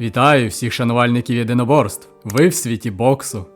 Вітаю всіх шанувальників єдиноборств. Ви в світі боксу.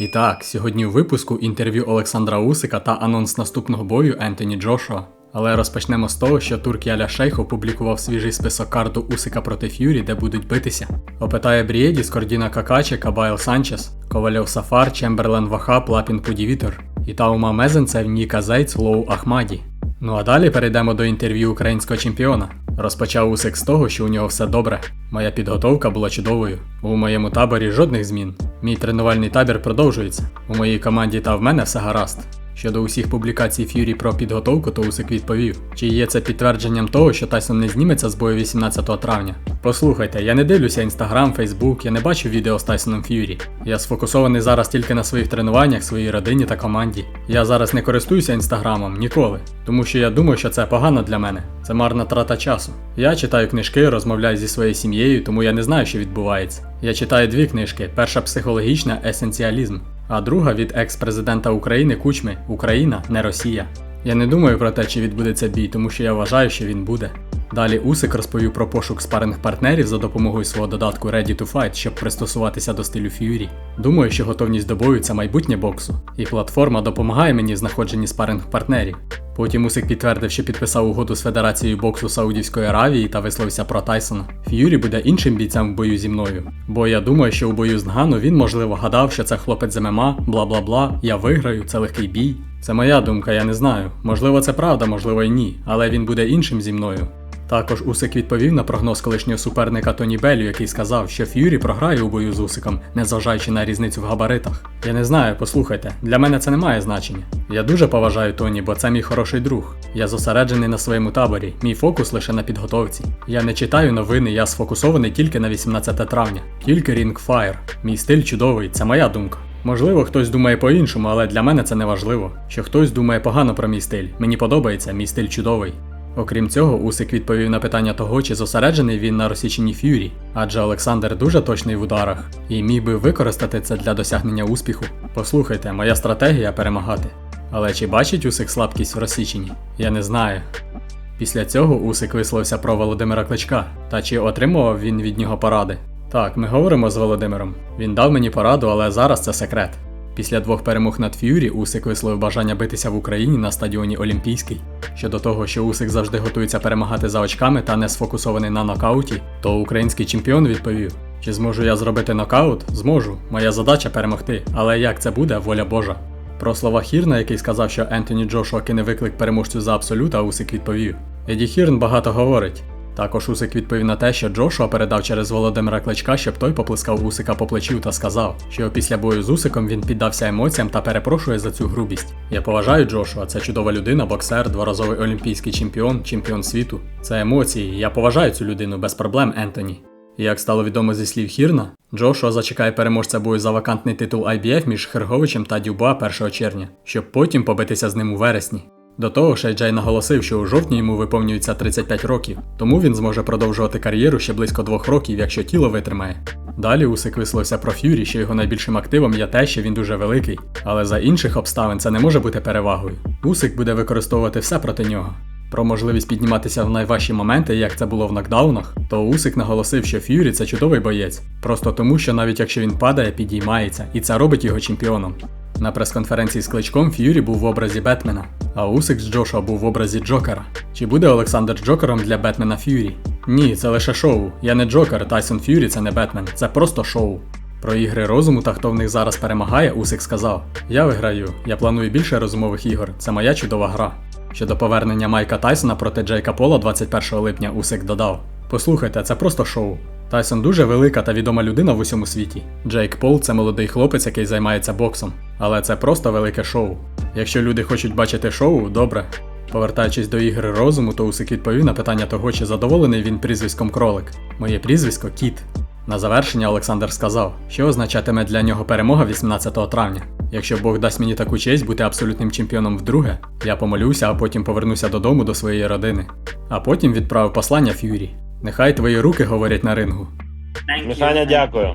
І так, сьогодні у випуску інтерв'ю Олександра Усика та анонс наступного бою Ентоні Джошуа. Але розпочнемо з того, що Туркі Аля Шейх опублікував свіжий список карту Усика проти Ф'юрі, де будуть битися. Опитає Брієді, Скордіна Какаче, Кабайл Санчес, Ковальов Сафар, Чемберлен Вахап, Лапін Пудівітер, Ітаума Мезенцев, Ніка Зейц, Лоу Ахмаді. Ну а далі перейдемо до інтерв'ю українського чемпіона. Розпочав Усик з того, що у нього все добре. Моя підготовка була чудовою. У моєму таборі жодних змін. Мій тренувальний табір продовжується. У моїй команді та в мене все гаразд. Щодо усіх публікацій Ф'юрі про підготовку, то Усик відповів, чи є це підтвердженням того, що Тайсон не зніметься з бою 18 травня. Послухайте, я не дивлюся інстаграм, фейсбук, я не бачу відео з Тайсоном Ф'юрі. Я сфокусований зараз тільки на своїх тренуваннях, своїй родині та команді. Я зараз не користуюся інстаграмом ніколи, тому що я думаю, що це погано для мене. Це марна трата часу. Я читаю книжки, розмовляю зі своєю сім'єю, тому я не знаю, що відбувається. Я читаю дві книжки: перша психологічна есенціалізм, а друга від екс-президента України Кучми Україна, не Росія. Я не думаю про те, чи відбудеться бій, тому що я вважаю, що він буде. Далі Усик розповів про пошук спаринг партнерів за допомогою свого додатку Ready to Fight, щоб пристосуватися до стилю Ф'юрі. Думаю, що готовність до бою це майбутнє боксу, і платформа допомагає мені в знаходженні спаринг партнерів. Потім Усик підтвердив, що підписав угоду з Федерацією боксу Саудівської Аравії та висловився про Тайсона. Ф'юрі буде іншим бійцем в бою зі мною. Бо я думаю, що у бою з Нгану він, можливо, гадав, що це хлопець з ММА, бла бла бла, я виграю, це легкий бій. Це моя думка, я не знаю. Можливо, це правда, можливо і ні, але він буде іншим зі мною. Також Усик відповів на прогноз колишнього суперника Тоні Беллю, який сказав, що Ф'юрі програє у бою з Усиком, незважаючи на різницю в габаритах. Я не знаю, послухайте, для мене це не має значення. Я дуже поважаю Тоні, бо це мій хороший друг. Я зосереджений на своєму таборі, мій фокус лише на підготовці. Я не читаю новини, я сфокусований тільки на 18 травня, тільки Fire. Мій стиль чудовий, це моя думка. Можливо, хтось думає по-іншому, але для мене це не важливо. Що хтось думає погано про мій стиль. Мені подобається, мій стиль чудовий. Окрім цього, Усик відповів на питання того, чи зосереджений він на розсіченні Ф'юрі, адже Олександр дуже точний в ударах і міг би використати це для досягнення успіху. Послухайте, моя стратегія перемагати. Але чи бачить Усик слабкість в розсіченні? Я не знаю. Після цього Усик висловився про Володимира Кличка, та чи отримував він від нього поради. Так, ми говоримо з Володимиром. Він дав мені пораду, але зараз це секрет. Після двох перемог над Ф'юрі Усик висловив бажання битися в Україні на стадіоні Олімпійський. Щодо того, що Усик завжди готується перемагати за очками та не сфокусований на нокауті, то український чемпіон відповів: чи зможу я зробити нокаут? Зможу. Моя задача перемогти. Але як це буде, воля Божа. Про слова Хірна, який сказав, що Ентоні Джошуа кине виклик переможцю за абсолют, а Усик відповів: Еді Хірн багато говорить. Також Усик відповів на те, що Джошуа передав через Володимира Кличка, щоб той поплескав Усика по плечу та сказав, що після бою з Усиком він піддався емоціям та перепрошує за цю грубість. Я поважаю Джошуа, це чудова людина, боксер, дворазовий олімпійський чемпіон, чемпіон світу. Це емоції. Я поважаю цю людину без проблем, Ентоні. І як стало відомо зі слів Хірна, Джошуа зачекає переможця бою за вакантний титул IBF між Херговичем та Дюба 1 червня, щоб потім побитися з ним у вересні. До того ж, Джей наголосив, що у жовтні йому виповнюється 35 років, тому він зможе продовжувати кар'єру ще близько двох років, якщо тіло витримає. Далі Усик висловився про Ф'юрі, що його найбільшим активом є те, що він дуже великий, але за інших обставин це не може бути перевагою. Усик буде використовувати все проти нього. Про можливість підніматися в найважчі моменти, як це було в нокдаунах, то Усик наголосив, що Ф'юрі це чудовий боєць, просто тому, що навіть якщо він падає, підіймається, і це робить його чемпіоном. На прес-конференції з кличком Ф'юрі був в образі Бетмена, а Усик з Джошуа був в образі Джокера. Чи буде Олександр Джокером для Бетмена Ф'юрі? Ні, це лише шоу. Я не Джокер, Тайсон Ф'юрі це не Бетмен, це просто шоу. Про ігри розуму та хто в них зараз перемагає, Усик сказав: Я виграю, я планую більше розумових ігор, це моя чудова гра. Щодо повернення Майка Тайсона проти Джейка Пола 21 липня Усик додав: Послухайте, це просто шоу. Тайсон дуже велика та відома людина в усьому світі. Джейк Пол це молодий хлопець, який займається боксом. Але це просто велике шоу. Якщо люди хочуть бачити шоу, добре. Повертаючись до ігри розуму, то Усик відповів на питання того, чи задоволений він прізвиськом кролик. Моє прізвисько кіт. На завершення Олександр сказав, що означатиме для нього перемога 18 травня. Якщо Бог дасть мені таку честь бути абсолютним чемпіоном вдруге, я помолюся, а потім повернуся додому до своєї родини. А потім відправив послання Ф'юрі. Нехай твої руки говорять на рингу. Миханя, дякую.